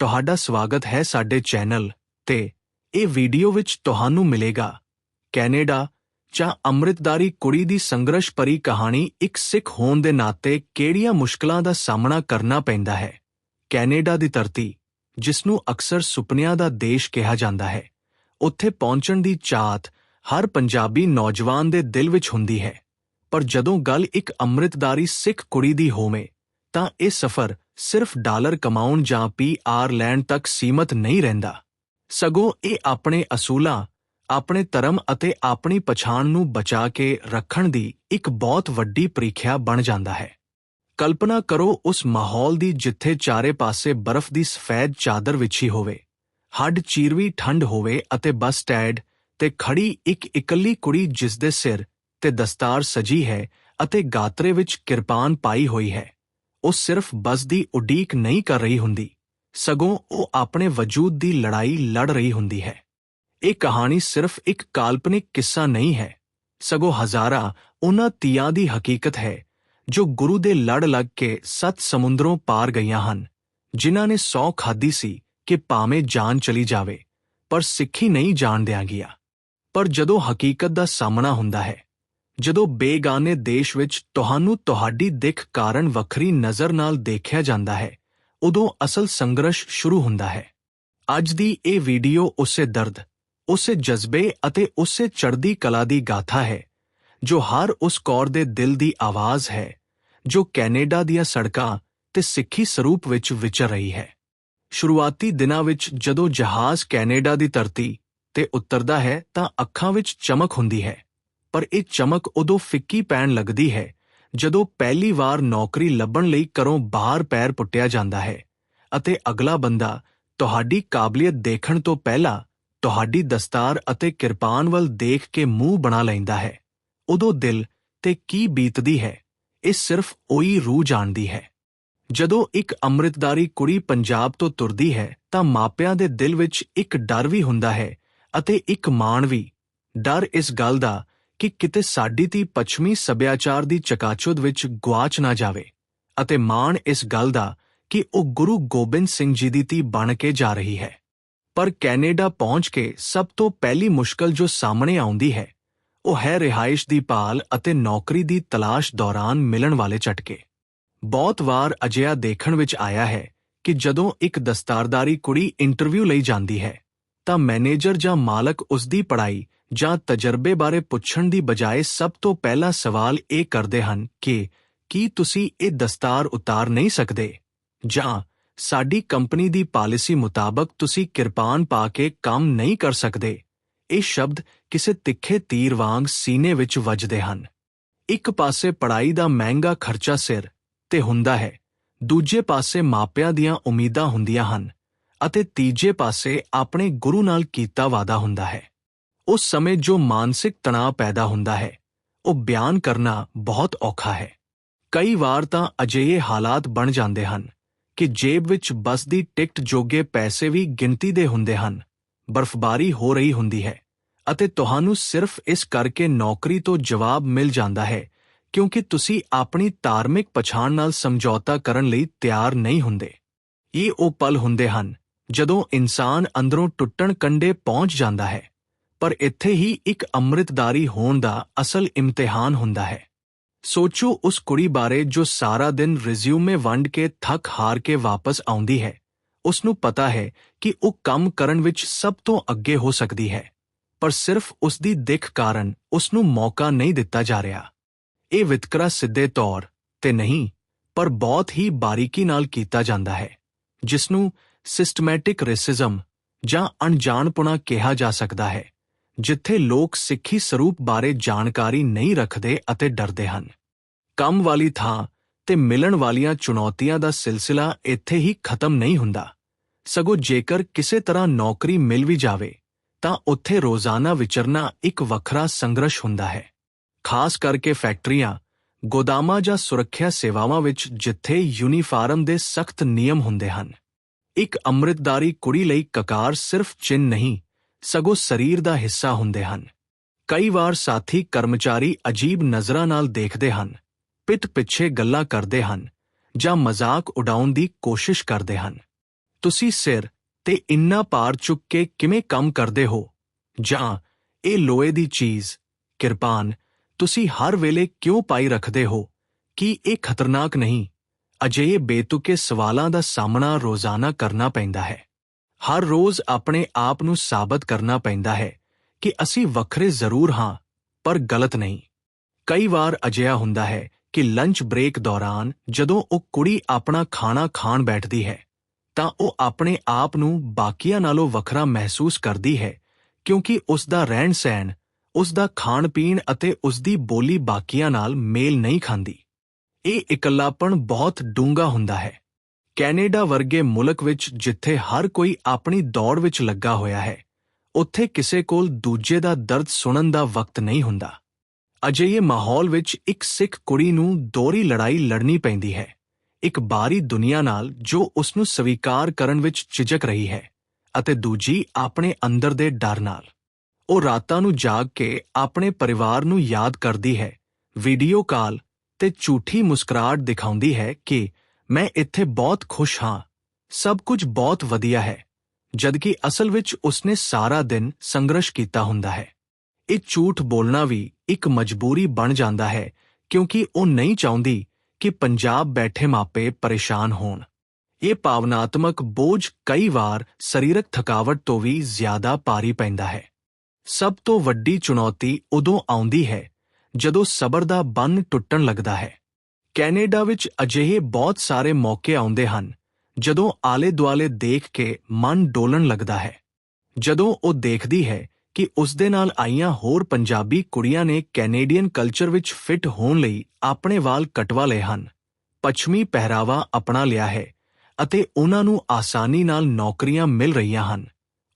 ਤੁਹਾਡਾ ਸਵਾਗਤ ਹੈ ਸਾਡੇ ਚੈਨਲ ਤੇ। ਇਹ ਵੀਡੀਓ ਵਿੱਚ ਤੁਹਾਨੂੰ ਮਿਲੇਗਾ। ਕੈਨੇਡਾ ਜਾਂ ਅੰਮ੍ਰਿਤਦਾਰੀ ਕੁੜੀ ਦੀ ਸੰਘਰਸ਼ ਭਰੀ ਕਹਾਣੀ ਇੱਕ ਸਿੱਖ ਹੋਣ ਦੇ ਨਾਤੇ ਕਿਹੜੀਆਂ ਮੁਸ਼ਕਲਾਂ ਦਾ ਸਾਹਮਣਾ ਕਰਨਾ ਪੈਂਦਾ ਹੈ? ਕੈਨੇਡਾ ਦੀ ਧਰਤੀ ਜਿਸ ਨੂੰ ਅਕਸਰ ਸੁਪਨਿਆਂ ਦਾ ਦੇਸ਼ ਕਿਹਾ ਜਾਂਦਾ ਹੈ, ਉੱਥੇ ਪਹੁੰਚਣ ਦੀ ਚਾਹਤ ਹਰ ਪੰਜਾਬੀ ਨੌਜਵਾਨ ਦੇ ਦਿਲ ਵਿੱਚ ਹੁੰਦੀ ਹੈ। ਪਰ ਜਦੋਂ ਗੱਲ ਇੱਕ ਅੰਮ੍ਰਿਤਦਾਰੀ ਸਿੱਖ ਕੁੜੀ ਦੀ ਹੋਵੇ, ਤਾਂ ਇਹ ਸਫ਼ਰ ਸਿਰਫ ਡਾਲਰ ਕਮਾਉਣ ਜਾਂ ਪੀਆਰ ਲੈਣ ਤੱਕ ਸੀਮਤ ਨਹੀਂ ਰਹਿੰਦਾ। ਸਗੋਂ ਇਹ ਆਪਣੇ ਅਸੂਲਾਂ, ਆਪਣੇ ਧਰਮ ਅਤੇ ਆਪਣੀ ਪਛਾਣ ਨੂੰ ਬਚਾ ਕੇ ਰੱਖਣ ਦੀ ਇੱਕ ਬਹੁਤ ਵੱਡੀ ਪ੍ਰੀਖਿਆ ਬਣ ਜਾਂਦਾ ਹੈ। ਕਲਪਨਾ ਕਰੋ ਉਸ ਮਾਹੌਲ ਦੀ ਜਿੱਥੇ ਚਾਰੇ ਪਾਸੇ ਬਰਫ਼ ਦੀ ਸਫੈਦ ਚਾਦਰ ਵਿਛੀ ਹੋਵੇ। ਹੱਡ ਚੀਰਵੀ ਠੰਡ ਹੋਵੇ ਅਤੇ ਬੱਸ ਸਟੈਂਡ ਤੇ ਖੜੀ ਇੱਕ ਇਕੱਲੀ ਕੁੜੀ ਜਿਸ ਦੇ ਸਿਰ ਤੇ ਦਸਤਾਰ ਸਜੀ ਹੈ ਅਤੇ ਗਾਤਰੇ ਵਿੱਚ ਕਿਰਪਾਨ ਪਾਈ ਹੋਈ ਹੈ। ਉਹ ਸਿਰਫ ਬਸ ਦੀ ਉਡੀਕ ਨਹੀਂ ਕਰ ਰਹੀ ਹੁੰਦੀ। ਸਗੋਂ ਉਹ ਆਪਣੇ ਵਜੂਦ ਦੀ ਲੜਾਈ ਲੜ ਰਹੀ ਹੁੰਦੀ ਹੈ। ਇਹ ਕਹਾਣੀ ਸਿਰਫ ਇੱਕ ਕਾਲਪਨਿਕ ਕਿੱਸਾ ਨਹੀਂ ਹੈ। ਸਗੋਂ ਹਜ਼ਾਰਾਂ ਉਹਨਾਂ ਤੀਆਂ ਦੀ ਹਕੀਕਤ ਹੈ, ਜੋ ਗੁਰੂ ਦੇ ਲੜ ਲੱਗ ਕੇ ਸੱਤ ਸਮੁੰਦਰੋਂ ਪਾਰ ਗਈਆਂ ਹਨ, ਜਿਨ੍ਹਾਂ ਨੇ ਸੌ ਖਾਦੀ ਸੀ ਕਿ ਭਾਵੇਂ ਜਾਨ ਚਲੀ ਜਾਵੇ, ਪਰ ਸਿੱਖੀ ਨਹੀਂ ਜਾਣ ਦਿਆਂਗੀਆਂ ਪਰ ਜਦੋਂ ਹਕੀਕਤ ਦਾ ਸਾਹਮਣਾ ਹੁੰਦਾ ਹੈ ਜਦੋਂ ਬੇਗਾਨੇ ਦੇਸ਼ ਵਿੱਚ ਤੁਹਾਨੂੰ ਤੁਹਾਡੀ ਦਿੱਖ ਕਾਰਨ ਵੱਖਰੀ ਨਜ਼ਰ ਨਾਲ ਦੇਖਿਆ ਜਾਂਦਾ ਹੈ, ਉਦੋਂ ਅਸਲ ਸੰਘਰਸ਼ ਸ਼ੁਰੂ ਹੁੰਦਾ ਹੈ। ਅੱਜ ਦੀ ਇਹ ਵੀਡੀਓ ਉਸੇ ਦਰਦ, ਉਸੇ ਜਜ਼ਬੇ ਅਤੇ ਉਸੇ ਚੜ੍ਹਦੀ ਕਲਾ ਦੀ ਗਾਥਾ ਹੈ, ਜੋ ਹਰ ਉਸ ਕੌਰ ਦੇ ਦਿਲ ਦੀ ਆਵਾਜ਼ ਹੈ, ਜੋ ਕੈਨੇਡਾ ਦੀਆਂ ਸੜਕਾਂ ਤੇ ਸਿੱਖੀ ਸਰੂਪ ਵਿੱਚ ਵਿਚਰ ਰਹੀ ਹੈ। ਸ਼ੁਰੂਆਤੀ ਦਿਨਾਂ ਵਿੱਚ ਜਦੋਂ ਜਹਾਜ਼ ਕੈਨੇਡਾ ਦੀ ਧਰਤੀ ਤੇ ਉਤਰਦਾ ਹੈ, ਤਾਂ ਅੱਖਾਂ ਵਿੱਚ ਚਮਕ ਹੁੰਦੀ ਹੈ। ਪਰ ਇਹ ਚਮਕ ਉਦੋਂ ਫਿੱਕੀ ਪੈਣ ਲੱਗਦੀ ਹੈ, ਜਦੋਂ ਪਹਿਲੀ ਵਾਰ ਨੌਕਰੀ ਲੱਭਣ ਲਈ ਘਰੋਂ ਬਾਹਰ ਪੈਰ ਪੁੱਟਿਆ ਜਾਂਦਾ ਹੈ ਅਤੇ ਅਗਲਾ ਬੰਦਾ ਤੁਹਾਡੀ ਕਾਬਲੀਅਤ ਦੇਖਣ ਤੋਂ ਪਹਿਲਾਂ ਤੁਹਾਡੀ ਦਸਤਾਰ ਅਤੇ ਕਿਰਪਾਨ ਵੱਲ ਦੇਖ ਕੇ ਮੂੰਹ ਬਣਾ ਲੈਂਦਾ ਹੈ। ਉਦੋਂ ਦਿਲ ਤੇ ਕੀ ਬੀਤਦੀ ਹੈ, ਇਹ ਸਿਰਫ ਉਹੀ ਰੂਹ ਜਾਣਦੀ ਹੈ। ਜਦੋਂ ਇੱਕ ਅੰਮ੍ਰਿਤਦਾਰੀ ਕੁੜੀ ਪੰਜਾਬ ਤੋਂ ਤੁਰਦੀ ਹੈ, ਤਾਂ ਮਾਪਿਆਂ ਦੇ ਦਿਲ ਵਿੱਚ ਇੱਕ ਡਰ ਵੀ ਹੁੰਦਾ ਹੈ ਅਤੇ ਇੱਕ ਮਾਣ ਵੀ। ਡਰ ਇਸ ਗੱਲ ਦਾ ਕਿ ਕਿਤੇ ਸਾਡੀ ਧੀ ਪੱਛਮੀ ਸੱਭਿਆਚਾਰ ਦੀ ਚਕਾਚੁਦ ਵਿੱਚ ਗਵਾਚ ਨਾ ਜਾਵੇ ਅਤੇ ਮਾਣ ਇਸ ਗੱਲ ਦਾ ਕਿ ਉਹ ਗੁਰੂ ਗੋਬਿੰਦ ਸਿੰਘ ਜੀ ਦੀ ਧੀ ਬਣ ਕੇ ਜਾ ਰਹੀ ਹੈ। ਪਰ ਕੈਨੇਡਾ ਪਹੁੰਚ ਕੇ ਸਭ ਤੋਂ ਪਹਿਲੀ ਮੁਸ਼ਕਲ ਜੋ ਸਾਹਮਣੇ ਆਉਂਦੀ ਹੈ, ਉਹ ਹੈ ਰਿਹਾਇਸ਼ ਦੀ ਭਾਲ ਅਤੇ ਨੌਕਰੀ ਦੀ ਤਲਾਸ਼ ਦੌਰਾਨ ਮਿਲਣ ਵਾਲੇ ਝਟਕੇ। ਬਹੁਤ ਵਾਰ ਅਜਿਹਾ ਦੇਖਣ ਵਿੱਚ ਆਇਆ ਹੈ ਕਿ ਜਦੋਂ ਇੱਕ ਦਸਤਾਰਦਾਰੀ ਕੁੜੀ ਇੰਟਰਵਿਊ ਲਈ ਜਾਂਦੀ ਹੈ, ਤਾਂ ਮੈਨੇਜਰ ਜਾਂ ਮਾਲਕ ਉਸ ਦੀ ਪੜ੍ਹਾਈ ਜਾਂ ਤਜਰਬੇ ਬਾਰੇ ਪੁੱਛਣ ਦੀ ਬਜਾਏ ਸਭ ਤੋਂ ਪਹਿਲਾ ਸਵਾਲ ਇਹ ਕਰਦੇ ਹਨ ਕਿ ਕੀ ਤੁਸੀਂ ਇਹ ਦਸਤਾਰ ਉਤਾਰ ਨਹੀਂ ਸਕਦੇ? ਜਾਂ ਸਾਡੀ ਕੰਪਨੀ ਦੀ ਪਾਲਿਸੀ ਮੁਤਾਬਕ ਤੁਸੀਂ ਕਿਰਪਾਨ ਪਾ ਕੇ ਕੰਮ ਨਹੀਂ ਕਰ ਸਕਦੇ? ਇਹ ਸ਼ਬਦ ਕਿਸੇ ਤਿੱਖੇ ਤੀਰ ਵਾਂਗ ਸੀਨੇ ਵਿੱਚ ਵੱਜਦੇ ਹਨ। ਇੱਕ ਪਾਸੇ ਪੜਾਈ ਦਾ ਮਹਿੰਗਾ ਖਰਚਾ ਸਿਰ ਤੇ ਹੁੰਦਾ ਹੈ, ਦੂਜੇ ਪਾਸੇ ਮਾਪਿਆਂ ਦੀਆਂ ਉਮੀਦਾਂ ਹੁੰਦੀਆਂ ਹਨ ਅਤੇ ਤੀਜੇ ਪਾਸੇ ਆਪਣੇ ਗੁਰੂ ਨਾਲ ਕੀਤਾ ਵਾਦਾ ਹੁੰਦਾ ਹੈ। ਉਸ ਸਮੇਂ ਜੋ ਮਾਨਸਿਕ ਤਣਾਅ ਪੈਦਾ ਹੁੰਦਾ ਹੈ, ਉਹ ਬਿਆਨ ਕਰਨਾ ਬਹੁਤ ਔਖਾ ਹੈ। ਕਈ ਵਾਰ ਤਾਂ ਅਜਿਹੇ ਹਾਲਾਤ ਬਣ ਜਾਂਦੇ ਹਨ ਕਿ ਜੇਬ ਵਿੱਚ ਬੱਸ ਦੀ ਟਿਕਟ ਜੋਗੇ ਪੈਸੇ ਵੀ ਗਿਣਤੀ ਦੇ ਹੁੰਦੇ ਹਨ, ਬਰਫ਼ਬਾਰੀ ਹੋ ਰਹੀ ਹੁੰਦੀ ਹੈ ਅਤੇ ਤੁਹਾਨੂੰ ਸਿਰਫ ਇਸ ਕਰਕੇ ਨੌਕਰੀ ਤੋਂ ਜਵਾਬ ਮਿਲ ਜਾਂਦਾ ਹੈ ਕਿਉਂਕਿ ਤੁਸੀਂ ਆਪਣੀ ਧਾਰਮਿਕ ਪਛਾਣ ਨਾਲ ਸਮਝੌਤਾ ਕਰਨ ਲਈ ਤਿਆਰ ਨਹੀਂ ਹੁੰਦੇ। ਇਹ ਉਹ ਪਲ ਹੁੰਦੇ ਹਨ ਜਦੋਂ ਇਨਸਾਨ ਅੰਦਰੋਂ ਟੁੱਟਣ ਕੰਡੇ ਪਹੁੰਚ ਜਾਂਦਾ ਹੈ ਪਰ ਇੱਥੇ ਹੀ ਇੱਕ ਅੰਮ੍ਰਿਤਦਾਰੀ ਹੋਣ ਦਾ ਅਸਲ ਇਮਤਿਹਾਨ ਹੁੰਦਾ ਹੈ। ਸੋਚੋ ਉਸ ਕੁੜੀ ਬਾਰੇ ਜੋ ਸਾਰਾ ਦਿਨ ਰਿਜ਼ਿਊਮੇ ਵੰਡ ਕੇ ਥੱਕ ਹਾਰ ਕੇ ਵਾਪਸ ਆਉਂਦੀ ਹੈ। ਉਸ ਨੂੰ ਪਤਾ ਹੈ ਕਿ ਉਹ ਕੰਮ ਕਰਨ ਵਿੱਚ ਸਭ ਤੋਂ ਅੱਗੇ ਹੋ ਸਕਦੀ ਹੈ। ਪਰ ਸਿਰਫ ਉਸ ਦੀ ਦਿੱਖ ਕਾਰਨ ਉਸ ਨੂੰ ਮੌਕਾ ਨਹੀਂ ਦਿੱਤਾ ਜਾ ਰਿਹਾ। ਇਹ ਵਿਤਕਰਾ ਸਿੱਧੇ ਤੌਰ ਤੇ ਨਹੀਂ, ਪਰ ਬਹੁਤ ਹੀ ਬਾਰੀਕੀ ਨਾਲ ਕੀਤਾ ਜਾਂਦਾ ਹੈ ਜਿਸ ਨੂੰ ਸਿਸਟਮੈਟਿਕ ਰੇਸਿਜ਼ਮ ਜਾਂ ਅਣਜਾਣਪੁਣਾ ਕਿਹਾ ਜਾ ਸਕਦਾ ਹੈ। ਜਿੱਥੇ ਲੋਕ ਸਿੱਖੀ ਸਰੂਪ ਬਾਰੇ ਜਾਣਕਾਰੀ ਨਹੀਂ ਰੱਖਦੇ ਅਤੇ ਡਰਦੇ ਹਨ। ਕੰਮ ਵਾਲੀ ਥਾਂ ਤੇ ਮਿਲਣ ਵਾਲੀਆਂ ਚੁਣੌਤੀਆਂ ਦਾ ਸਿਲਸਿਲਾ ਇੱਥੇ ਹੀ ਖਤਮ ਨਹੀਂ ਹੁੰਦਾ। ਸਗੋਂ ਜੇਕਰ ਕਿਸੇ ਤਰ੍ਹਾਂ ਨੌਕਰੀ ਮਿਲ ਵੀ ਜਾਵੇ, ਤਾਂ ਉੱਥੇ ਰੋਜ਼ਾਨਾ ਵਿਚਰਨਾ ਇੱਕ ਵੱਖਰਾ ਸੰਘਰਸ਼ ਹੁੰਦਾ ਹੈ। ਖਾਸ ਕਰਕੇ ਫੈਕਟਰੀਆਂ, ਗੋਦਾਮਾਂ ਜਾਂ ਸੁਰੱਖਿਆ ਸੇਵਾਵਾਂ ਵਿੱਚ ਜਿੱਥੇ ਯੂਨੀਫਾਰਮ ਦੇ ਸਖਤ ਨਿਯਮ ਹੁੰਦੇ ਹਨ। ਇੱਕ ਅੰਮ੍ਰਿਤਦਾਰੀ ਕੁੜੀ ਲਈ ਕਕਾਰ ਸਿਰਫ ਚਿੰਨ ਨਹੀਂ ਸਗੋਂ ਸਰੀਰ ਦਾ ਹਿੱਸਾ ਹੁੰਦੇ ਹਨ। ਕਈ ਵਾਰ ਸਾਥੀ ਕਰਮਚਾਰੀ ਅਜੀਬ ਨਜ਼ਰਾਂ ਨਾਲ ਦੇਖਦੇ ਹਨ ਪਿੱਤ ਪਿੱਛੇ ਗੱਲਾਂ ਕਰਦੇ ਹਨ, ਜਾਂ ਮਜ਼ਾਕ ਉਡਾਉਣ ਦੀ ਕੋਸ਼ਿਸ਼ ਕਰਦੇ ਹਨ। ਤੁਸੀਂ ਸਿਰ ਤੇ ਇੰਨਾ ਭਾਰ ਚੁੱਕ ਕੇ ਕਿਵੇਂ ਕੰਮ ਕਰਦੇ ਹੋ? ਜਾਂ ਇਹ ਲੋਹੇ ਦੀ ਚੀਜ਼, ਕਿਰਪਾਨ, ਤੁਸੀਂ ਹਰ ਵੇਲੇ ਕਿਉਂ ਪਾਈ ਰੱਖਦੇ ਹੋ? ਕੀ ਇਹ ਖਤਰਨਾਕ ਨਹੀਂ? ਅਜਿਹੇ ਬੇਤੁਕੇ ਸਵਾਲਾਂ ਦਾ ਸਾਹਮਣਾ ਰੋਜ਼ਾਨਾ ਕਰਨਾ ਪੈਂਦਾ ਹੈ। ਹਰ ਰੋਜ਼ ਆਪਣੇ ਆਪ ਨੂੰ ਸਾਬਤ ਕਰਨਾ ਪੈਂਦਾ ਹੈ ਕਿ ਅਸੀਂ ਵੱਖਰੇ ਜ਼ਰੂਰ ਹਾਂ, ਪਰ ਗਲਤ ਨਹੀਂ। ਕਈ ਵਾਰ ਅਜਿਹਾ ਹੁੰਦਾ ਹੈ ਕਿ ਲੰਚ ਬ੍ਰੇਕ ਦੌਰਾਨ ਜਦੋਂ ਉਹ ਕੁੜੀ ਆਪਣਾ ਖਾਣਾ ਖਾਣ ਬੈਠਦੀ ਹੈ, ਤਾਂ ਉਹ ਆਪਣੇ ਆਪ ਨੂੰ ਬਾਕੀਆਂ ਨਾਲੋਂ ਵੱਖਰਾ ਮਹਿਸੂਸ ਕਰਦੀ ਹੈ, ਕਿਉਂਕਿ ਉਸ ਦਾ ਰਹਿਣ ਸਹਿਣ ਉਸ ਦਾ ਖਾਣ ਪੀਣ ਅਤੇ ਉਸ ਦੀ ਬੋਲੀ ਬਾਕੀਆਂ ਨਾਲ ਮੇਲ ਨਹੀਂ ਖਾਂਦੀ। ਇਹ ਇਕੱਲਾਪਣ ਬਹੁਤ ਡੂੰਘਾ ਹੁੰਦਾ ਹੈ। ਕੈਨੇਡਾ ਵਰਗੇ ਮੁਲਕ ਵਿੱਚ ਜਿੱਥੇ ਹਰ ਕੋਈ ਆਪਣੀ ਦੌੜ ਵਿੱਚ ਲੱਗਾ ਹੋਇਆ ਹੈ, ਉੱਥੇ ਕਿਸੇ ਕੋਲ ਦੂਜੇ ਦਾ ਦਰਦ ਸੁਣਨ ਦਾ ਵਕਤ ਨਹੀਂ ਹੁੰਦਾ। ਅਜਿਹੇ ਮਾਹੌਲ ਵਿੱਚ ਇੱਕ ਸਿੱਖ ਕੁੜੀ ਨੂੰ ਦੋਹਰੀ ਲੜਾਈ ਲੜਨੀ ਪੈਂਦੀ ਹੈ, ਇੱਕ ਬਾਹਰੀ ਦੁਨੀਆ ਨਾਲ ਜੋ ਉਸ ਨੂੰ ਸਵੀਕਾਰ ਕਰਨ ਵਿੱਚ ਝਿਜਕ ਰਹੀ ਹੈ ਅਤੇ ਦੂਜੀ ਆਪਣੇ ਅੰਦਰ ਦੇ ਡਰ ਨਾਲ। ਉਹ ਰਾਤਾਂ ਨੂੰ ਜਾਗ ਕੇ ਆਪਣੇ ਪਰਿਵਾਰ ਨੂੰ ਯਾਦ ਕਰਦੀ ਹੈ, ਵੀਡੀਓ ਕਾਲ ਤੇ ਝੂਠੀ ਮੁਸਕਰਾਹਟ ਦਿਖਾਉਂਦੀ ਹੈ ਕਿ ਮੈਂ ਇੱਥੇ ਬਹੁਤ ਖੁਸ਼ ਹਾਂ। ਸਭ ਕੁਝ ਬਹੁਤ ਵਧੀਆ ਹੈ, ਜਦਕਿ ਅਸਲ ਵਿੱਚ ਉਸਨੇ ਸਾਰਾ ਦਿਨ ਸੰਘਰਸ਼ ਕੀਤਾ ਹੁੰਦਾ ਹੈ। ਇਹ ਝੂਠ ਬੋਲਣਾ ਵੀ ਇੱਕ ਮਜਬੂਰੀ ਬਣ ਜਾਂਦਾ ਹੈ, ਕਿਉਂਕਿ ਉਹ ਨਹੀਂ ਚਾਹੁੰਦੀ ਕਿ ਪੰਜਾਬ ਬੈਠੇ ਮਾਪੇ ਪਰੇਸ਼ਾਨ ਹੋਣ। ਇਹ ਭਾਵਨਾਤਮਕ ਬੋਝ ਕਈ ਵਾਰ ਸਰੀਰਕ ਥਕਾਵਟ ਤੋਂ ਵੀ ਜ਼ਿਆਦਾ ਭਾਰੀ ਪੈਂਦਾ ਹੈ। ਸਭ ਤੋਂ ਵੱਡੀ ਚੁਣੌਤੀ ਉਦੋਂ ਆਉਂਦੀ ਹੈ, ਜਦੋਂ ਸਬਰ ਦਾ ਬੰਨ ਟੁੱਟਣ ਲੱਗਦਾ ਹੈ। ਕੈਨੇਡਾ ਵਿੱਚ ਅਜਿਹੇ ਬਹੁਤ ਸਾਰੇ ਮੌਕੇ ਆਉਂਦੇ ਹਨ, ਜਦੋਂ ਆਲੇ-ਦੁਆਲੇ ਦੇਖ ਕੇ ਮਨ ਡੋਲਣ ਲੱਗਦਾ ਹੈ। ਜਦੋਂ ਉਹ ਦੇਖਦੀ ਹੈ ਕਿ ਉਸ ਦੇ ਨਾਲ ਆਈਆਂ ਹੋਰ ਪੰਜਾਬੀ ਕੁੜੀਆਂ ਨੇ ਕੈਨੇਡੀਅਨ ਕਲਚਰ ਵਿੱਚ ਫਿੱਟ ਹੋਣ ਲਈ ਆਪਣੇ ਵਾਲ ਕਟਵਾ ਲਏ ਹਨ, ਪੱਛਮੀ ਪਹਿਰਾਵਾ ਅਪਣਾ ਲਿਆ ਹੈ ਅਤੇ ਉਹਨਾਂ ਨੂੰ ਆਸਾਨੀ ਨਾਲ ਨੌਕਰੀਆਂ ਮਿਲ ਰਹੀਆਂ ਹਨ,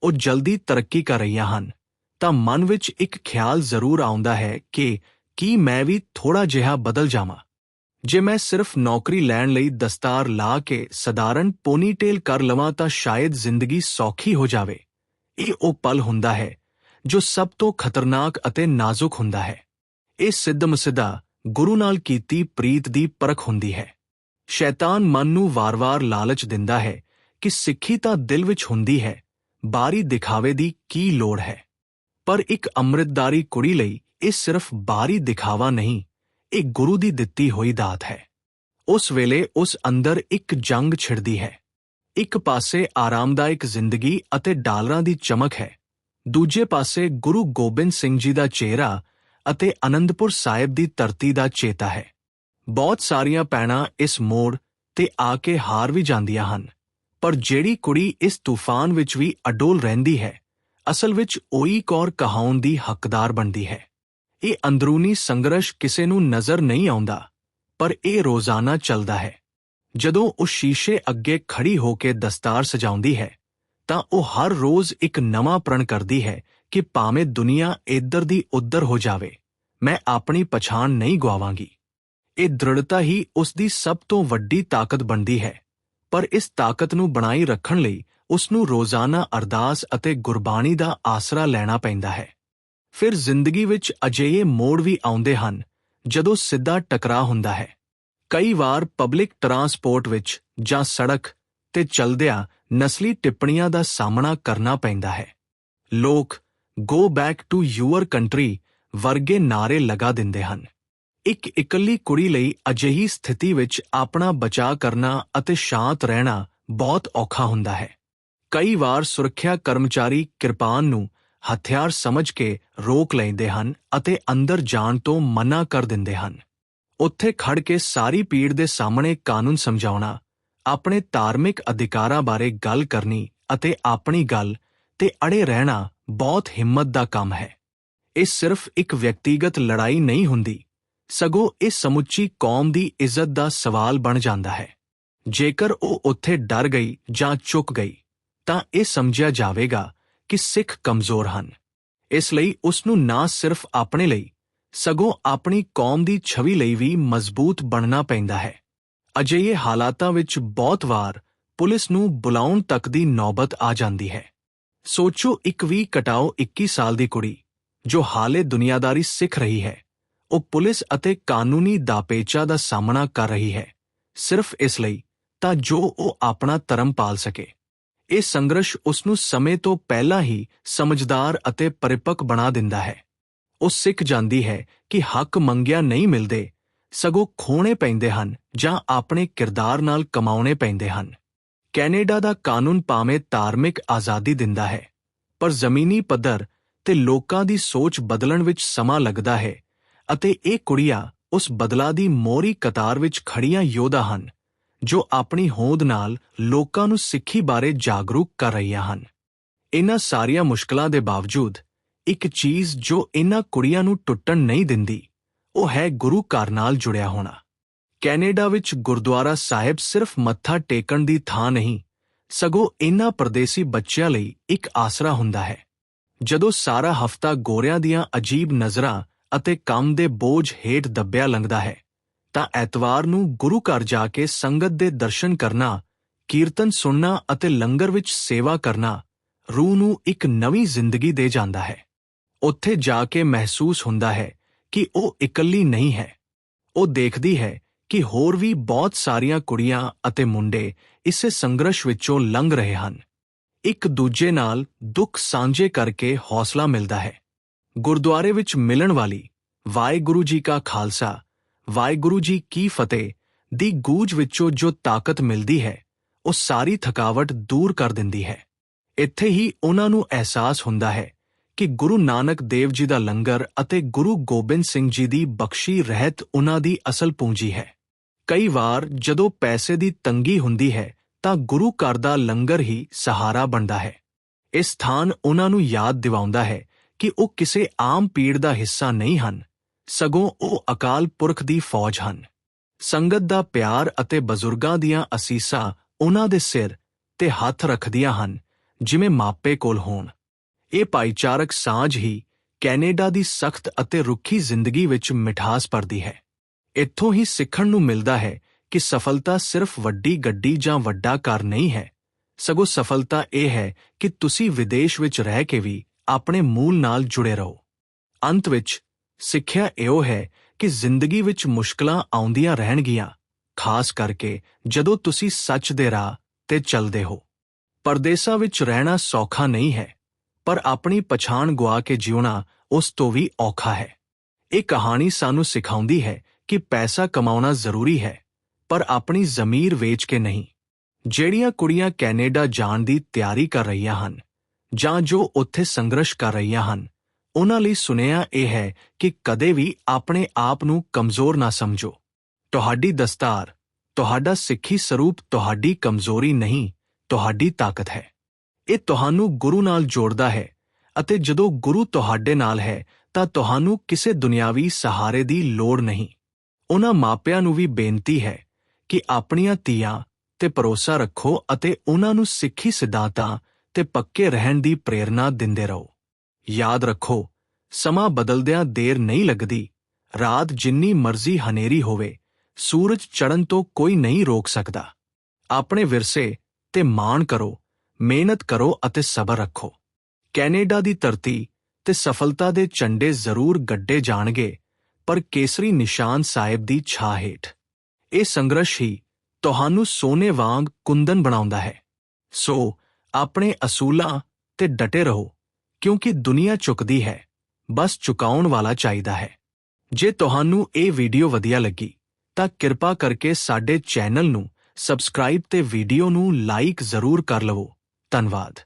ਉਹ ਜਲਦੀ ਤਰੱਕੀ ਕਰ ਰਹੀਆਂ ਹਨ, ਤਾਂ ਮਨ ਵਿੱਚ ਇੱਕ ਖਿਆਲ ਜ਼ਰੂਰ ਆਉਂਦਾ ਹੈ ਕਿ ਕੀ ਮੈਂ ਵੀ ਥੋੜਾ ਜਿਹਾ ਬਦਲ ਜਾਵਾਂ। ਜੇ ਮੈਂ ਸਿਰਫ ਨੌਕਰੀ ਲੈਣ ਲਈ ਦਸਤਾਰ ਲਾ ਕੇ ਸਧਾਰਨ ਪੋਨੀਟੇਲ ਕਰ ਲਵਾਂ ਤਾਂ ਸ਼ਾਇਦ ਜ਼ਿੰਦਗੀ ਸੌਖੀ ਹੋ ਜਾਵੇ। ਇਹ ਉਹ ਪਲ ਹੁੰਦਾ ਹੈ ਜੋ ਸਭ ਤੋਂ ਖਤਰਨਾਕ ਅਤੇ ਨਾਜ਼ੁਕ ਹੁੰਦਾ ਹੈ। ਇਹ ਸਿੱਧਮ ਸਿੱਧਾ ਗੁਰੂ ਨਾਲ ਕੀਤੀ ਪ੍ਰੀਤ ਦੀ ਪਰਖ ਹੁੰਦੀ ਹੈ। ਸ਼ੈਤਾਨ ਮਨ ਨੂੰ ਵਾਰ-ਵਾਰ ਲਾਲਚ ਦਿੰਦਾ ਹੈ ਕਿ ਸਿੱਖੀ ਤਾਂ ਦਿਲ ਵਿੱਚ ਹੁੰਦੀ ਹੈ, ਬਾਰੀ ਦਿਖਾਵੇ ਦੀ ਕੀ ਲੋੜ ਹੈ। ਪਰ ਇੱਕ ਅੰਮ੍ਰਿਤਦਾਰੀ ਕੁੜੀ ਲਈ ਇਹ ਸਿਰਫ ਬਾਰੀ ਦਿਖਾਵਾ ਨਹੀਂ ਇਹ ਗੁਰੂ ਦੀ ਦਿੱਤੀ ਹੋਈ ਦਾਤ ਹੈ। ਉਸ ਵੇਲੇ ਉਸ ਅੰਦਰ ਇੱਕ ਜੰਗ ਛਿੜਦੀ ਹੈ। ਇੱਕ ਪਾਸੇ ਆਰਾਮਦਾਇਕ ਜ਼ਿੰਦਗੀ ਅਤੇ ਡਾਲਰਾਂ ਦੀ ਚਮਕ ਹੈ। ਦੂਜੇ ਪਾਸੇ ਗੁਰੂ ਗੋਬਿੰਦ ਸਿੰਘ ਜੀ ਦਾ ਚਿਹਰਾ ਅਤੇ ਅਨੰਦਪੁਰ ਸਾਹਿਬ ਦੀ ਧਰਤੀ ਦਾ ਚੇਤਾ ਹੈ। ਬਹੁਤ ਸਾਰੀਆਂ ਪੈਣਾ ਇਸ ਮੋੜ ਤੇ ਆ ਕੇ ਹਾਰ ਵੀ ਜਾਂਦੀਆਂ ਹਨ। ਪਰ ਜਿਹੜੀ ਕੁੜੀ ਇਸ ਤੂਫਾਨ ਵਿੱਚ ਵੀ ਅਡੋਲ ਰਹਿੰਦੀ ਹੈ, ਅਸਲ ਵਿੱਚ ਉਹੀ ਕੌਰ ਕਹਾਉਣ ਦੀ ਹੱਕਦਾਰ ਬਣਦੀ ਹੈ। ਇਹ ਅੰਦਰੂਨੀ ਸੰਘਰਸ਼ ਕਿਸੇ ਨੂੰ ਨਜ਼ਰ ਨਹੀਂ ਆਉਂਦਾ, ਪਰ ਇਹ ਰੋਜ਼ਾਨਾ ਚੱਲਦਾ ਹੈ। ਜਦੋਂ ਉਹ ਸ਼ੀਸ਼ੇ ਅੱਗੇ ਖੜੀ ਹੋ ਕੇ ਦਸਤਾਰ ਸਜਾਉਂਦੀ ਹੈ, ਤਾਂ ਉਹ ਹਰ ਰੋਜ਼ ਇੱਕ ਨਵਾਂ ਪ੍ਰਣ ਕਰਦੀ ਹੈ ਕਿ ਭਾਵੇਂ ਦੁਨੀਆ ਇੱਧਰ ਦੀ ਉੱਧਰ ਹੋ ਜਾਵੇ, ਮੈਂ ਆਪਣੀ ਪਛਾਣ ਨਹੀਂ ਗਵਾਵਾਂਗੀ ਇਹ ਦ੍ਰਿੜਤਾ ਹੀ ਉਸ ਦੀ ਸਭ ਤੋਂ ਵੱਡੀ ਤਾਕਤ ਬਣਦੀ ਹੈ, ਪਰ ਇਸ ਤਾਕਤ ਨੂੰ ਬਣਾਈ ਰੱਖਣ ਲਈ ਉਸ ਨੂੰ ਰੋਜ਼ਾਨਾ ਅਰਦਾਸ ਅਤੇ ਗੁਰਬਾਣੀ ਦਾ ਆਸਰਾ ਲੈਣਾ ਪੈਂਦਾ ਹੈ। ਫਿਰ ਜ਼ਿੰਦਗੀ ਵਿੱਚ ਅਜਿਹੇ ਮੋੜ ਵੀ ਆਉਂਦੇ ਹਨ, ਜਦੋਂ ਸਿੱਧਾ ਟਕਰਾਅ ਹੁੰਦਾ ਹੈ। ਕਈ ਵਾਰ ਪਬਲਿਕ ਟਰਾਂਸਪੋਰਟ ਵਿੱਚ ਜਾਂ ਸੜਕ ਤੇ ਚਲਦਿਆਂ ਨਸਲੀ ਟਿੱਪਣੀਆਂ ਦਾ ਸਾਹਮਣਾ ਕਰਨਾ ਪੈਂਦਾ ਹੈ। ਲੋਕ go back to your country ਵਰਗੇ ਨਾਰੇ ਲਗਾ ਦਿੰਦੇ ਹਨ। ਇੱਕ ਇਕੱਲੀ ਕੁੜੀ ਲਈ ਅਜਿਹੀ ਸਥਿਤੀ ਵਿੱਚ ਆਪਣਾ ਬਚਾਅ ਕਰਨਾ ਅਤੇ ਸ਼ਾਂਤ ਰਹਿਣਾ ਬਹੁਤ ਔਖਾ ਹੁੰਦਾ ਹੈ। ਕਈ ਵਾਰ ਸੁਰੱਖਿਆ ਕਰਮਚਾਰੀ ਕਿਰਪਾਨ ਨੂੰ ਹਥਿਆਰ ਸਮਝ ਕੇ ਰੋਕ ਲੈਂਦੇ ਹਨ ਅਤੇ ਅੰਦਰ ਜਾਣ ਤੋਂ ਮਨਾ ਕਰ ਦਿੰਦੇ ਹਨ। ਉੱਥੇ ਖੜ ਕੇ ਸਾਰੀ ਪੀੜ ਦੇ ਸਾਹਮਣੇ ਕਾਨੂੰਨ ਸਮਝਾਉਣਾ, ਆਪਣੇ ਧਾਰਮਿਕ ਅਧਿਕਾਰਾਂ ਬਾਰੇ ਗੱਲ ਕਰਨੀ ਅਤੇ ਆਪਣੀ ਗੱਲ ਤੇ ਅੜੇ ਰਹਿਣਾ ਬਹੁਤ ਹਿੰਮਤ ਦਾ ਕੰਮ ਹੈ। ਇਹ ਸਿਰਫ ਇੱਕ ਵਿਅਕਤੀਗਤ ਲੜਾਈ ਨਹੀਂ ਹੁੰਦੀ, ਸਗੋਂ ਇਹ ਸਮੁੱਚੀ ਕੌਮ ਦੀ ਇੱਜ਼ਤ ਦਾ ਸਵਾਲ ਬਣ ਜਾਂਦਾ ਹੈ। ਜੇਕਰ ਉਹ ਉੱਥੇ ਡਰ ਗਈ ਜਾਂ ਚੁੱਕ ਗਈ, ਤਾਂ ਇਹ ਸਮਝਿਆ ਜਾਵੇਗਾ ਕਿ ਸਿੱਖ ਕਮਜ਼ੋਰ ਹਨ। ਇਸ ਲਈ ਉਸ ਨੂੰ ਨਾ ਸਿਰਫ ਆਪਣੇ ਲਈ, ਸਗੋਂ ਆਪਣੀ ਕੌਮ ਦੀ ਛਵੀ ਲਈ ਵੀ ਮਜ਼ਬੂਤ ਬਣਨਾ ਪੈਂਦਾ ਹੈ। ਅਜਿਹੇ ਹਾਲਾਤਾਂ ਵਿੱਚ ਬਹੁਤ ਵਾਰ ਪੁਲਿਸ ਨੂੰ ਬੁਲਾਉਣ ਤੱਕ ਦੀ ਨੌਬਤ ਆ ਜਾਂਦੀ ਹੈ। ਸੋਚੋ ਇੱਕ ਵੀ ਕਟਾਓ 21 ਸਾਲ ਦੀ ਕੁੜੀ, ਜੋ ਹਾਲੇ ਦੁਨੀਆਦਾਰੀ ਸਿੱਖ ਰਹੀ ਹੈ। ਉਹ ਪੁਲਿਸ ਅਤੇ ਕਾਨੂੰਨੀ ਦਾਪੇਚਾ ਦਾ ਸਾਹਮਣਾ ਕਰ ਰਹੀ ਹੈ। ਸਿਰਫ ਇਸ ਲਈ ਤਾਂ ਜੋ ਉਹ ਆਪਣਾ ਧਰਮ ਪਾਲ ਸਕੇ। ਇਹ ਸੰਘਰਸ਼ ਉਸ ਨੂੰ ਸਮੇਂ ਤੋਂ ਪਹਿਲਾਂ ਹੀ ਸਮਝਦਾਰ ਅਤੇ ਪਰਿਪੱਕ ਬਣਾ ਦਿੰਦਾ ਹੈ। ਉਹ ਸਿੱਖ ਜਾਂਦੀ ਹੈ ਕਿ ਹੱਕ ਮੰਗਿਆ ਨਹੀਂ ਮਿਲਦੇ, ਸਗੋਂ ਖੋਣੇ ਪੈਂਦੇ ਹਨ ਜਾਂ ਆਪਣੇ ਕਿਰਦਾਰ ਨਾਲ ਕਮਾਉਣੇ ਪੈਂਦੇ ਹਨ। ਕੈਨੇਡਾ ਦਾ ਕਾਨੂੰਨ ਭਾਵੇਂ ਧਾਰਮਿਕ ਆਜ਼ਾਦੀ ਦਿੰਦਾ ਹੈ, ਪਰ ਜ਼ਮੀਨੀ ਪੱਧਰ ਤੇ ਲੋਕਾਂ ਦੀ ਸੋਚ ਬਦਲਣ ਵਿੱਚ ਸਮਾਂ ਲੱਗਦਾ ਹੈ ਅਤੇ ਇਹ ਕੁੜੀਆਂ ਉਸ ਬਦਲਾ ਦੀ ਮੋਰੀ ਕਤਾਰ ਵਿੱਚ ਖੜੀਆਂ ਯੋਧਾ ਹਨ। ਜੋ ਆਪਣੀ ਹੋਂਦ ਨਾਲ ਲੋਕਾਂ ਨੂੰ ਸਿੱਖੀ ਬਾਰੇ ਜਾਗਰੂਕ ਕਰ ਰਹੀਆਂ ਹਨ। ਇਹਨਾਂ ਸਾਰੀਆਂ ਮੁਸ਼ਕਲਾਂ ਦੇ ਬਾਵਜੂਦ, ਇੱਕ ਚੀਜ਼ ਜੋ ਇਹਨਾਂ ਕੁੜੀਆਂ ਨੂੰ ਟੁੱਟਣ ਨਹੀਂ ਦਿੰਦੀ, ਉਹ ਹੈ ਗੁਰੂ ਘਰ ਨਾਲ ਜੁੜਿਆ ਹੋਣਾ। ਕੈਨੇਡਾ ਵਿੱਚ ਗੁਰਦੁਆਰਾ ਸਾਹਿਬ ਸਿਰਫ ਮੱਥਾ ਟੇਕਣ ਦੀ ਥਾਂ ਨਹੀਂ, ਸਗੋਂ ਇਹਨਾਂ ਪਰਦੇਸੀ ਬੱਚਿਆਂ ਲਈ ਇੱਕ ਆਸਰਾ ਹੁੰਦਾ ਹੈ। ਜਦੋਂ ਸਾਰਾ ਹਫਤਾ ਗੋਰਿਆਂ ਦੀਆਂ ਅਜੀਬ ਨਜ਼ਰਾਂ ਅਤੇ ਕੰਮ ਦੇ ਬੋਝ ਹੇਠ ਦੱਬਿਆ ਲੰਘਦਾ ਹੈ ਤਾਂ ਐਤਵਾਰ ਨੂੰ ਗੁਰੂ ਘਰ ਜਾ ਕੇ ਸੰਗਤ ਦੇ ਦਰਸ਼ਨ ਕਰਨਾ, ਕੀਰਤਨ ਸੁਣਨਾ ਅਤੇ ਲੰਗਰ ਵਿੱਚ ਸੇਵਾ ਕਰਨਾ, ਰੂਹ ਨੂੰ ਇੱਕ ਨਵੀਂ ਜ਼ਿੰਦਗੀ ਦੇ ਜਾਂਦਾ ਹੈ। ਉੱਥੇ ਜਾ ਕੇ ਮਹਿਸੂਸ ਹੁੰਦਾ ਹੈ ਕਿ ਉਹ ਇਕੱਲੀ ਨਹੀਂ ਹੈ। ਉਹ ਦੇਖਦੀ ਹੈ ਕਿ ਹੋਰ ਵੀ ਬਹੁਤ ਸਾਰੀਆਂ ਕੁੜੀਆਂ ਅਤੇ ਮੁੰਡੇ ਇਸੇ ਸੰਘਰਸ਼ ਵਿੱਚੋਂ ਲੰਘ ਰਹੇ ਹਨ। ਇੱਕ ਦੂਜੇ ਨਾਲ ਦੁੱਖ ਸਾਂਝੇ ਕਰਕੇ ਹੌਸਲਾ ਮਿਲਦਾ ਹੈ। ਗੁਰਦੁਆਰੇ ਵਿੱਚ ਮਿਲਣ ਵਾਲੀ ਵਾਹਿਗੁਰੂ ਜੀ ਕਾ ਖਾਲਸਾ ਵਾਹਿਗੁਰੂ ਜੀ ਕੀ ਫਤਿਹ, ਦੀ ਗੂੰਜ ਵਿੱਚੋਂ ਜੋ ਤਾਕਤ ਮਿਲਦੀ ਹੈ, ਉਹ ਸਾਰੀ ਥਕਾਵਟ ਦੂਰ ਕਰ ਦਿੰਦੀ ਹੈ। ਇੱਥੇ ਹੀ ਉਹਨਾਂ ਨੂੰ ਅਹਿਸਾਸ ਹੁੰਦਾ ਹੈ ਕਿ ਗੁਰੂ ਨਾਨਕ ਦੇਵ ਜੀ ਦਾ ਲੰਗਰ ਅਤੇ ਗੁਰੂ ਗੋਬਿੰਦ ਸਿੰਘ ਜੀ ਦੀ ਬਖਸ਼ੀ ਰਹਿਤ ਉਹਨਾਂ ਦੀ ਅਸਲ ਪੂੰਜੀ ਹੈ। ਕਈ ਵਾਰ ਜਦੋਂ ਪੈਸੇ ਦੀ ਤੰਗੀ ਹੁੰਦੀ ਹੈ, ਤਾਂ ਗੁਰੂ ਘਰ ਦਾ ਲੰਗਰ ਹੀ ਸਹਾਰਾ ਬਣਦਾ ਹੈ। ਇਹ ਸਥਾਨ ਉਹਨਾਂ ਨੂੰ ਯਾਦ ਦਿਵਾਉਂਦਾ ਹੈ ਕਿ ਉਹ ਕਿਸੇ ਆਮ ਪੀੜ ਦਾ ਹਿੱਸਾ ਨਹੀਂ ਹਨ। ਸਗੋਂ ਉਹ ਅਕਾਲ ਪੁਰਖ ਦੀ ਫੌਜ ਹਨ। ਸੰਗਤ ਦਾ ਪਿਆਰ ਅਤੇ ਬਜ਼ੁਰਗਾਂ ਦੀਆਂ ਅਸੀਸਾਂ ਉਹਨਾਂ ਦੇ ਸਿਰ ਤੇ ਹੱਥ ਰੱਖਦੀਆਂ ਹਨ, ਜਿਵੇਂ ਮਾਪੇ ਕੋਲ ਹੋਣ। ਇਹ ਭਾਈਚਾਰਕ ਸਾਂਝ ਹੀ ਕੈਨੇਡਾ ਦੀ ਸਖਤ ਅਤੇ ਰੁੱਖੀ ਜ਼ਿੰਦਗੀ ਵਿੱਚ ਮਿਠਾਸ ਭਰਦੀ ਹੈ। ਇੱਥੋਂ ਹੀ ਸਿੱਖਣ ਨੂੰ ਮਿਲਦਾ ਹੈ ਕਿ ਸਫਲਤਾ ਸਿਰਫ ਵੱਡੀ ਗੱਡੀ ਜਾਂ ਵੱਡਾ ਘਰ ਨਹੀਂ ਹੈ। ਸਗੋਂ ਸਫਲਤਾ ਇਹ ਹੈ ਕਿ ਤੁਸੀਂ ਵਿਦੇਸ਼ ਵਿੱਚ ਰਹਿ ਕੇ ਵੀ ਆਪਣੇ ਮੂਲ ਨਾਲ ਜੁੜੇ ਰਹੋ। ਅੰਤ ਵਿੱਚ ਸਿੱਖਿਆ ਇਹੋ ਹੈ ਕਿ ਜ਼ਿੰਦਗੀ ਵਿੱਚ ਮੁਸ਼ਕਲਾਂ ਆਉਂਦੀਆਂ ਰਹਿਣਗੀਆਂ, ਖਾਸ ਕਰਕੇ ਜਦੋਂ ਤੁਸੀਂ ਸੱਚ ਦੇ ਰਾਹ ਤੇ ਚੱਲਦੇ ਹੋ। ਪਰਦੇਸਾਂ ਵਿੱਚ ਰਹਿਣਾ ਸੌਖਾ ਨਹੀਂ ਹੈ, ਪਰ ਆਪਣੀ ਪਛਾਣ ਗਵਾ ਕੇ ਜਿਉਣਾ ਉਸ ਤੋਂ ਵੀ ਔਖਾ ਹੈ। ਇਹ ਕਹਾਣੀ ਸਾਨੂੰ ਸਿਖਾਉਂਦੀ ਹੈ ਕਿ ਪੈਸਾ ਕਮਾਉਣਾ ਜ਼ਰੂਰੀ ਹੈ, ਪਰ ਆਪਣੀ ਜ਼ਮੀਰ ਵੇਚ ਕੇ ਨਹੀਂ। ਜਿਹੜੀਆਂ ਕੁੜੀਆਂ ਕੈਨੇਡਾ ਜਾਣ ਦੀ ਤਿਆਰੀ ਕਰ ਰਹੀਆਂ ਹਨ ਜਾਂ ਜੋ ਉੱਥੇ ਸੰਘਰਸ਼ ਕਰ ਰਹੀਆਂ ਹਨ ਉਹਨਾਂ ਲਈ ਸੁਨੇਹਾ ਇਹ ਹੈ ਕਿ ਕਦੇ ਵੀ ਆਪਣੇ ਆਪ ਨੂੰ ਕਮਜ਼ੋਰ ਨਾ ਸਮਝੋ। ਤੁਹਾਡੀ ਦਸਤਾਰ, ਤੁਹਾਡਾ ਸਿੱਖੀ ਸਰੂਪ ਤੁਹਾਡੀ ਕਮਜ਼ੋਰੀ ਨਹੀਂ, ਤੁਹਾਡੀ ਤਾਕਤ ਹੈ। ਇਹ ਤੁਹਾਨੂੰ ਗੁਰੂ ਨਾਲ ਜੋੜਦਾ ਹੈ ਅਤੇ ਜਦੋਂ ਗੁਰੂ ਤੁਹਾਡੇ ਨਾਲ ਹੈ, ਤਾਂ ਤੁਹਾਨੂੰ ਕਿਸੇ ਦੁਨਿਆਵੀ ਸਹਾਰੇ ਦੀ ਲੋੜ ਨਹੀਂ। ਉਹਨਾਂ ਮਾਪਿਆਂ ਨੂੰ ਵੀ ਬੇਨਤੀ ਹੈ ਕਿ ਆਪਣੀਆਂ ਧੀਆਂ ਤੇ ਭਰੋਸਾ ਰੱਖੋ ਅਤੇ ਉਹਨਾਂ ਨੂੰ ਸਿੱਖੀ ਸਿਧਾਂਤਾਂ ਤੇ ਪੱਕੇ ਰਹਿਣ ਦੀ ਪ੍ਰੇਰਣਾ ਦਿੰਦੇ ਰਹੋ। ਯਾਦ ਰੱਖੋ, ਸਮਾਂ ਬਦਲਦਿਆਂ ਦੇਰ ਨਹੀਂ ਲੱਗਦੀ। ਰਾਤ ਜਿੰਨੀ ਮਰਜ਼ੀ ਹਨੇਰੀ ਹੋਵੇ, ਸੂਰਜ ਚੜਨ ਤੋਂ ਕੋਈ ਨਹੀਂ ਰੋਕ ਸਕਦਾ। ਆਪਣੇ ਵਿਰਸੇ ਤੇ ਮਾਣ ਕਰੋ, ਮਿਹਨਤ ਕਰੋ ਅਤੇ ਸਬਰ ਰੱਖੋ। ਕੈਨੇਡਾ ਦੀ ਧਰਤੀ ਤੇ ਸਫਲਤਾ ਦੇ ਝੰਡੇ ਜ਼ਰੂਰ ਗੱਡੇ ਜਾਣਗੇ, ਪਰ ਕੇਸਰੀ ਨਿਸ਼ਾਨ ਸਾਹਿਬ ਦੀ ਛਾਂ ਹੇਠ। ਇਹ ਸੰਘਰਸ਼ ਹੀ ਤੁਹਾਨੂੰ ਸੋਨੇ ਵਾਂਗ ਕੁੰਦਨ ਬਣਾਉਂਦਾ ਹੈ। ਸੋ, ਆਪਣੇ ਅਸੂਲਾਂ ਤੇ ਡਟੇ ਰਹੋ। ਕਿਉਂਕਿ ਦੁਨੀਆ ਚੁੱਕਦੀ ਹੈ, ਬਸ ਚੁਕਾਉਣ ਵਾਲਾ ਚਾਹੀਦਾ ਹੈ। ਜੇ ਤੁਹਾਨੂੰ ਇਹ ਵੀਡੀਓ ਵਧੀਆ ਲੱਗੀ, ਤਾਂ ਕਿਰਪਾ ਕਰਕੇ ਸਾਡੇ ਚੈਨਲ ਨੂੰ ਸਬਸਕ੍ਰਾਈਬ ਤੇ ਵੀਡੀਓ ਨੂੰ ਲਾਈਕ ਜ਼ਰੂਰ ਕਰ ਲਵੋ। ਧੰਨਵਾਦ।